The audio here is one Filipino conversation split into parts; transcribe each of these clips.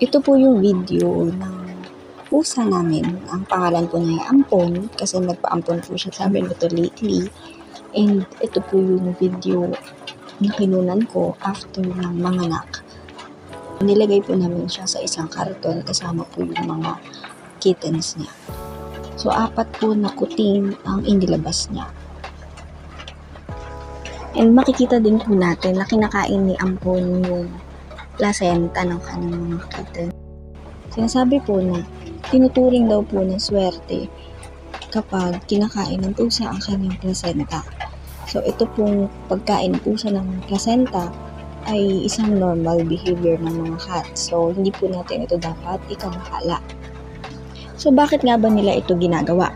Ito po yung video ng pusa namin. Ang pangalan po niya ay Ampon kasi nagpa-ampon po siya sa amin ito lately. And ito po yung video na kinunan ko after ng manganak. Nilagay po namin siya sa isang karton kasama po yung mga kittens niya. So, apat po na kuting ang inilabas niya. And makikita din po natin na kinakain ni Ampon yung placenta ng kanyang mga kitten. Sinasabi po na tinuturing daw po ng swerte kapag kinakain ng pusa ang kanyang placenta. So ito pong pagkain pusa ng placenta ay isang normal behavior ng mga cats. So hindi po natin ito dapat ikamahala. So bakit nga ba nila ito ginagawa?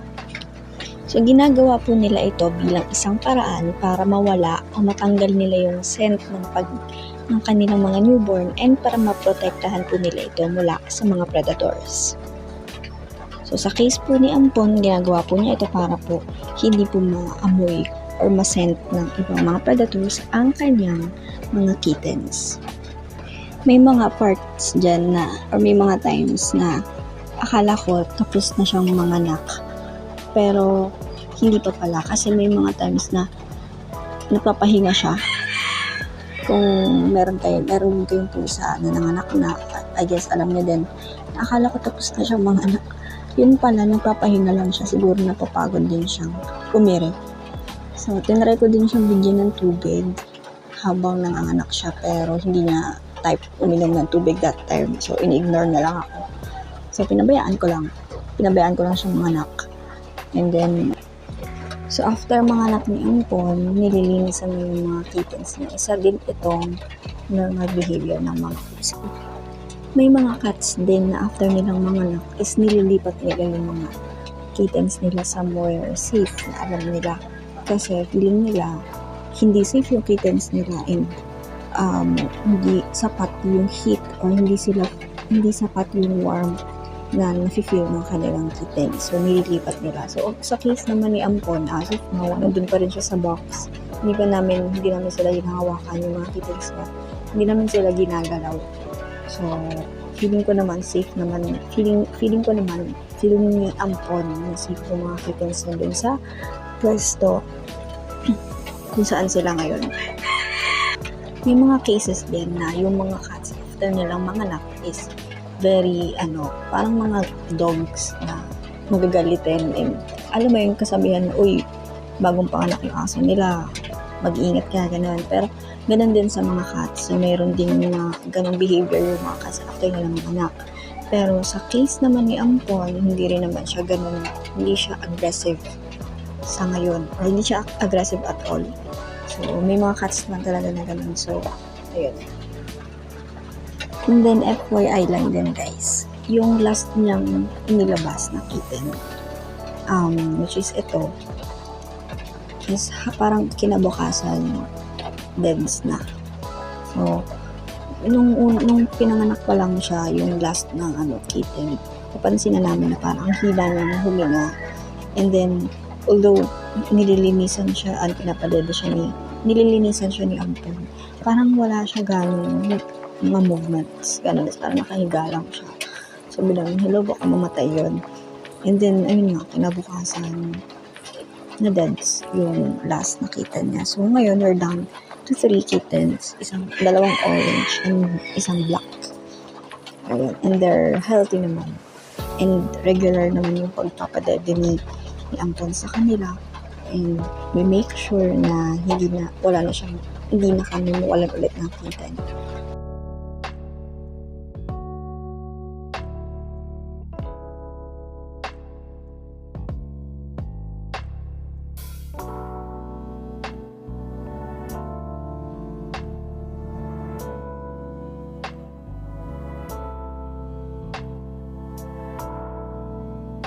So ginagawa po nila ito bilang isang paraan para mawala o matanggal nila yung scent ng pag ng kanilang mga newborn and para maprotektahan po nila ito mula sa mga predators. So sa case po ni Ampon, ginagawa po niya ito para po hindi po maamoy or masent ng ibang mga predators ang kanyang mga kittens. May mga parts dyan na, or may mga times na akala ko tapos na siyang manganak. Pero hindi pa pala kasi may mga times na napapahinga siya kung meron kayo, meron kayong pusa na nanganak na, I guess alam niyo din, akala ko tapos na siyang mga anak. Yun pala, nagpapahinga lang siya. Siguro napapagod din siyang umiri. So, tinry ko din siyang bigyan ng tubig habang nanganganak siya pero hindi niya type uminom ng tubig that time. So, in-ignore na lang ako. So, pinabayaan ko lang. Pinabayaan ko lang siyang manganak. And then, So, after mga anak ni Ampon, nililinisan mo yung mga kittens niya. Isa din itong normal behavior ng mga pusa. May mga cats din na after nilang mga anak is nililipat nila yung mga kittens nila somewhere safe na alam nila. Kasi feeling nila hindi safe yung kittens nila and um, hindi sapat yung heat or hindi sila hindi sapat yung warmth na nafe-feel ng kanilang kitten. So, nililipat nila. So, sa case naman ni Ampon, as of now, nandun pa rin siya sa box. Hindi pa namin, hindi namin sila hinahawakan yung mga kittens niya. Hindi namin sila ginagalaw. So, feeling ko naman safe naman. Feeling, feeling ko naman, feeling ni Ampon na safe yung mga kittens na dun sa pwesto kung saan sila ngayon. May mga cases din na yung mga cats after nilang manganak is very ano, parang mga dogs na magagalitin and alam mo yung kasabihan uy, bagong panganak yung aso nila, mag-ingat ka, ganun. Pero ganun din sa mga cats, na mayroon din mga ganung behavior yung mga cats after nilang anak. Pero sa case naman ni Ampon, hindi rin naman siya ganun, hindi siya aggressive sa ngayon, or hindi siya aggressive at all. So, may mga cats lang talaga na ganun. So, ayun. And then, FYI lang din guys. Yung last niyang inilabas na kitten, um, which is ito, is parang kinabukasan, deads na. So, nung, un- nung pinanganak pa lang siya, yung last ng ano, kitten, napansin na namin na parang ang hila niya na huminga. And then, although nililinisan siya, at pinapadede siya ni, nililinisan siya ni Ampon, parang wala siya ganong mga movements. Ganun, parang nakahiga lang siya. So, bilang, hello, baka mamatay yun. And then, ayun nga, kinabukasan, na deads yung last nakita niya. So, ngayon, we're down to three kittens. Isang, dalawang orange and isang black. Ayun. And they're healthy naman. And regular naman yung pagpapadede ni, ni Ampon sa kanila. And we make sure na hindi na, wala na siyang, hindi na kami mawalan ulit ng kitten.